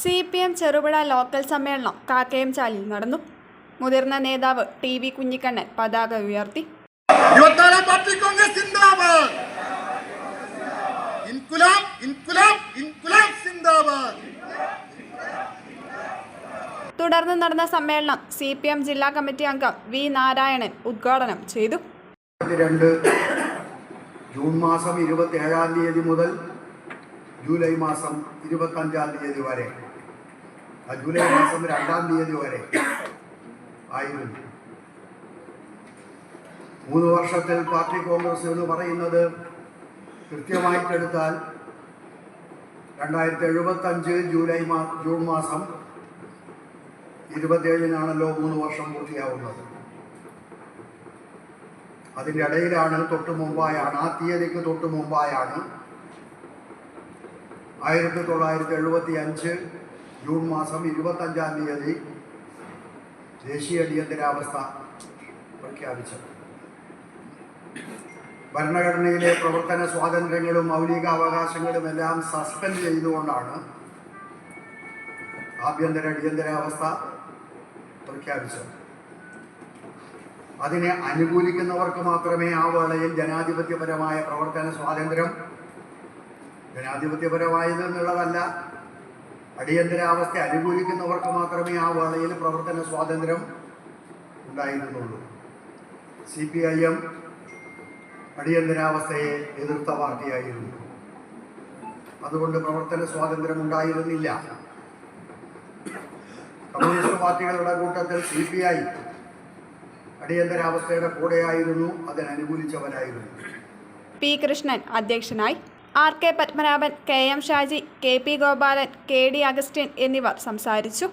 C P M Cherupuzha local സമ്മേളനം കാക്കയം ചാലിൽ നടന്നു. മുതിർന്ന നേതാവ് ടി വി കുഞ്ഞിക്കണ്ണൻ പതാക ഉയർത്തി. തുടർന്ന് നടന്ന സമ്മേളനം സി പി എം ജില്ലാ കമ്മിറ്റി അംഗം വി നാരായണൻ ഉദ്ഘാടനം ചെയ്തു. രണ്ട് ജൂൺ മാസം ഇരുപത്തി ഏഴാം തീയതി മുതൽ ജൂലൈ മാസം ഇരുപത്തഞ്ചാം തീയതി വരെ. ജൂലൈ മാസം രണ്ടാം തീയതി വരെ ആയിരുന്നു. മൂന്ന് വർഷത്തിൽ പാർട്ടി കോൺഗ്രസ് എന്ന് പറയുന്നത് കൃത്യമായിട്ടെടുത്താൽ രണ്ടായിരത്തി എഴുപത്തഞ്ച് ജൂലൈ മാ ജൂൺ മാസം ഇരുപത്തിയേഴിനാണല്ലോ മൂന്ന് വർഷം പൂർത്തിയാവുന്നത്. അതിന്റെ ഇടയിലാണ് തൊട്ട് മുമ്പായാണ് ആ തീയതിക്ക് തൊട്ട് മുമ്പായാണ് ആയിരത്തി തൊള്ളായിരത്തി എഴുപത്തി അഞ്ച് ജൂൺ മാസം ഇരുപത്തഞ്ചാം തീയതി ദേശീയ അടിയന്തരാവസ്ഥ പ്രഖ്യാപിച്ചത് ഭരണഘടനയിലെ പ്രവർത്തന സ്വാതന്ത്ര്യങ്ങളും മൗലിക അവകാശങ്ങളും എല്ലാം സസ്പെൻഡ് ചെയ്തുകൊണ്ടാണ് ആഭ്യന്തര അടിയന്തരാവസ്ഥ പ്രഖ്യാപിച്ചത്. അതിനെ അനുകൂലിക്കുന്നവർക്ക് മാത്രമേ ആ വേളയിൽ ജനാധിപത്യപരമായ പ്രവർത്തന സ്വാതന്ത്ര്യം ജനാധിപത്യപരമായത് എന്നുള്ളതല്ല. അടിയന്തരാവസ്ഥ അനുകൂലിക്കുന്നവർക്ക് മാത്രമേ ആ വേളയിൽ പ്രവർത്തന സ്വാതന്ത്ര്യം ഉണ്ടായിരുന്നുള്ളൂ. സി പി ഐ എം അടിയന്തരാവസ്ഥയെ എതിർത്ത പാർട്ടിയായിരുന്നു. അതുകൊണ്ട് പ്രവർത്തന സ്വാതന്ത്ര്യം ഉണ്ടായിരുന്നില്ല. കമ്മ്യൂണിസ്റ്റ് പാർട്ടികളുടെ കൂട്ടത്തിൽ സി പി ഐ അടിയന്തരാവസ്ഥയുടെ കൂടെയായിരുന്നു. അതിനനുകൂലിച്ചവരായിരുന്നു. പി കൃഷ്ണൻ അധ്യക്ഷനായി R K Padmanabhan K M Shaji K P Gopalan K D Augustine എന്നിവർ സംസാരിച്ചു.